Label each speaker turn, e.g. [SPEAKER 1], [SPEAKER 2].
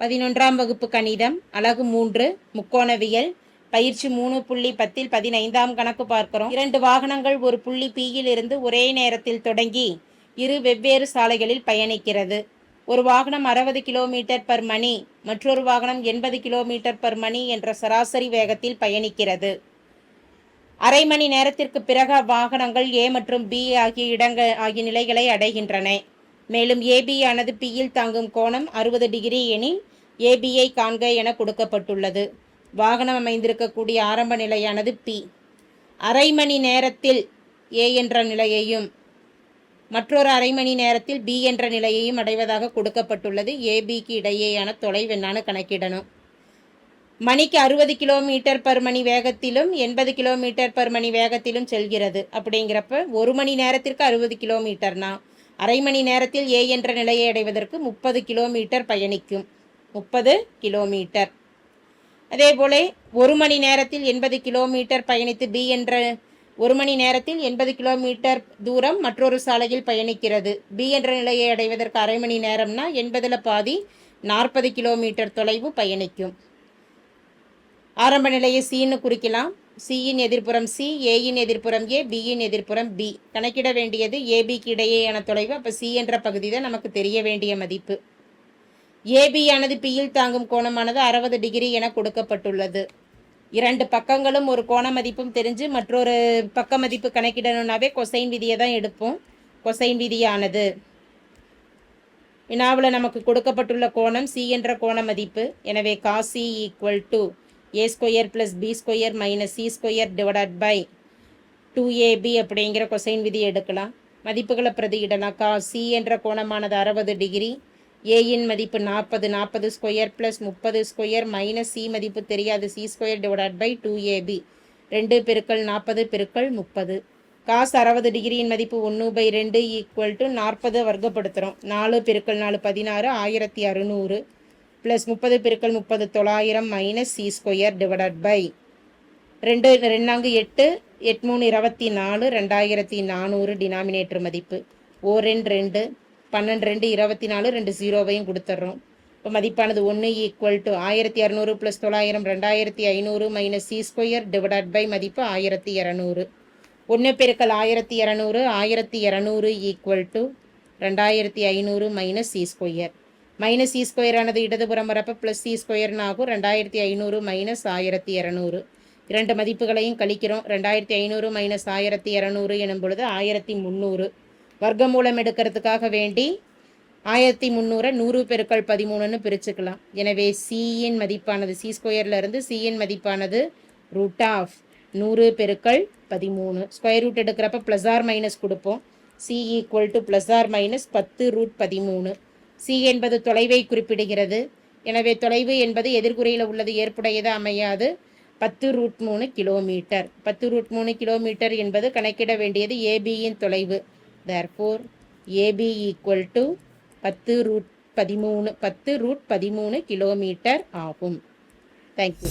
[SPEAKER 1] பதினொன்றாம் வகுப்பு கணிதம் அலகு மூன்று முக்கோணவியல். பயிற்சி மூணு புள்ளி பத்தில் பதினைந்தாம் கணக்கு பார்க்கிறோம். இரண்டு வாகனங்கள் ஒரு புள்ளி பியில் இருந்து ஒரே நேரத்தில் தொடங்கி இரு வெவ்வேறு சாலைகளில் பயணிக்கிறது. ஒரு வாகனம் அறுபது கிலோமீட்டர் பர் மணி மற்றொரு வாகனம் எண்பது கிலோமீட்டர் பர் மணி என்ற சராசரி வேகத்தில் பயணிக்கிறது. அரை மணி நேரத்திற்கு பிறகு அவ்வாகனங்கள் ஏ மற்றும் பி ஆகிய இடங்கள் ஆகிய நிலைகளை அடைகின்றன. மேலும் ஏபி ஆனது பியில் தாங்கும் கோணம் அறுபது டிகிரி எனில் ஏபியை காண்க என கொடுக்கப்பட்டுள்ளது. வாகனம் அமைந்திருக்கக்கூடிய ஆரம்ப நிலையானது பி அரை மணி நேரத்தில் ஏ என்ற நிலையையும் மற்றொரு அரை மணி நேரத்தில் பி என்ற நிலையையும் அடைவதாக கொடுக்கப்பட்டுள்ளது. ஏபிக்கு இடையேயான தொலைவெண்ணான கணக்கிடணும். மணிக்கு அறுபது கிலோமீட்டர் பர் மணி வேகத்திலும் எண்பது கிலோமீட்டர் பர் மணி வேகத்திலும் செல்கிறது. அப்படிங்கிறப்ப ஒரு மணி நேரத்திற்கு அறுபது கிலோமீட்டர்னா அரை மணி நேரத்தில் ஏ என்ற நிலையை அடைவதற்கு முப்பது கிலோமீட்டர் பயணிக்கும். முப்பது கிலோமீட்டர். அதே போல ஒரு மணி நேரத்தில் எண்பது கிலோமீட்டர் பயணித்து பி என்ற ஒரு மணி நேரத்தில் எண்பது கிலோமீட்டர் தூரம் மற்றொரு சாலையில் பயணிக்கிறது. பி என்ற நிலையை அடைவதற்கு அரை மணி நேரம்னா எண்பதில் பாதி நாற்பது கிலோமீட்டர் தொலைவு பயணிக்கும். ஆரம்ப நிலையை சீன்னு குறிக்கலாம். சியின் எதிர்ப்புறம் சி ஏயின் எதிர்ப்புறம் ஏ பியின் எதிர்ப்புறம் பி கணக்கிட வேண்டியது ஏபிக்கு இடையேயான தொலைவு. அப்போ சி என்ற பகுதி தான் நமக்கு தெரிய வேண்டிய மதிப்பு. ஏபியானது பியில் தாங்கும் கோணமானது அறுபது டிகிரி என கொடுக்கப்பட்டுள்ளது. இரண்டு பக்கங்களும் ஒரு கோண மதிப்பும் தெரிஞ்சு மற்றொரு பக்க மதிப்பு கணக்கிடணும்னாவே கொசைன் விதியை தான் எடுப்போம். கொசைன் விதியானது. வினாவில் நமக்கு கொடுக்கப்பட்டுள்ள கோணம் சி என்ற கோண மதிப்பு. எனவே cos C equal to A square plus B square minus C square divided by two AB அப்படிங்கிற கொசைன் விதி எடுக்கலாம். மதிப்புகளை பிரதியிடலாம். கா சி என்ற கோணமானது அறுபது டிகிரி. ஏயின் மதிப்பு நாற்பது. நாற்பது ஸ்கொயர் ப்ளஸ் முப்பது ஸ்கொயர் மைனஸ் சி மதிப்பு தெரியாது. C square divided by two AB ரெண்டு பெருக்கள் நாற்பது பெருக்கள் முப்பது. காஸ் அறுபது டிகிரியின் மதிப்பு ஒன்று பை ரெண்டு ஈக்குவல் டு நாற்பது வர்க்கப்படுத்துகிறோம் நாலு பெருக்கள் நாலு பதினாறு ஆயிரத்தி அறுநூறு. ப்ளஸ் முப்பது பெருக்கள் முப்பது தொள்ளாயிரம் minus C square divided by ரெண்டு ரெண்டாங்கு எட்டு எட் மூணு இருபத்தி நாலு ரெண்டாயிரத்தி நானூறு டினாமினேட்டர் மதிப்பு. ஓ ரெண்டு ரெண்டு பன்னெண்டு ரெண்டு இருபத்தி நாலு ரெண்டு ஜீரோவையும் கொடுத்துட்றோம். இப்போ மதிப்பானது ஒன்று ஈக்குவல் டு ஆயிரத்தி இரநூறு ப்ளஸ் தொள்ளாயிரம் ரெண்டாயிரத்தி ஐநூறு minus C square divided by மதிப்பு ஆயிரத்தி இரநூறு. ஒன்று பெருக்கல் ஆயிரத்தி இரநூறு ஆயிரத்தி இரநூறு ஈக்குவல் டு ரெண்டாயிரத்தி ஐநூறு minus C square minus C ஸ்கொயரானது இடதுபுறம் வரப்போ ப்ளஸ் சி e ஸ்கொயர்னு ஆகும். ரெண்டாயிரத்தி ஐநூறு மைனஸ் ஆயிரத்தி இரநூறு. இரண்டு மதிப்புகளையும் கழிக்கிறோம். ரெண்டாயிரத்தி ஐநூறு மைனஸ் ஆயிரத்தி இரநூறு எனும் பொழுது ஆயிரத்தி முந்நூறு. வர்க்கமூலம் எடுக்கிறதுக்காக வேண்டி ஆயிரத்தி முந்நூறை நூறு பெருக்கள் பதிமூணுன்னு பிரிச்சுக்கலாம். எனவே சியின் மதிப்பானது சி ஸ்கொயர்லேருந்து சியின் மதிப்பானது ரூட் ஆஃப் நூறு பெருக்கள் பதிமூணு. ஸ்கொயர் ரூட் எடுக்கிறப்ப ப்ளஸ் ஆர் மைனஸ் கொடுப்போம். C equal to plus or minus பத்து ரூட் பதிமூணு. சி என்பது தொலைவை குறிப்பிடுகிறது. எனவே தொலைவு என்பது எதிர்குறையில் உள்ளது ஏற்புடையது அமையாது. பத்து ரூட் மூணு கிலோமீட்டர். பத்து ரூட் மூணு கிலோமீட்டர் என்பது கணக்கிட வேண்டியது ஏபியின் தொலைவு. தேர்ஃபோர் ஏபி ஈக்குவல் டு பத்து ரூட் பதிமூணு பத்து ரூட் பதிமூணு கிலோமீட்டர் ஆகும். தேங்க்யூ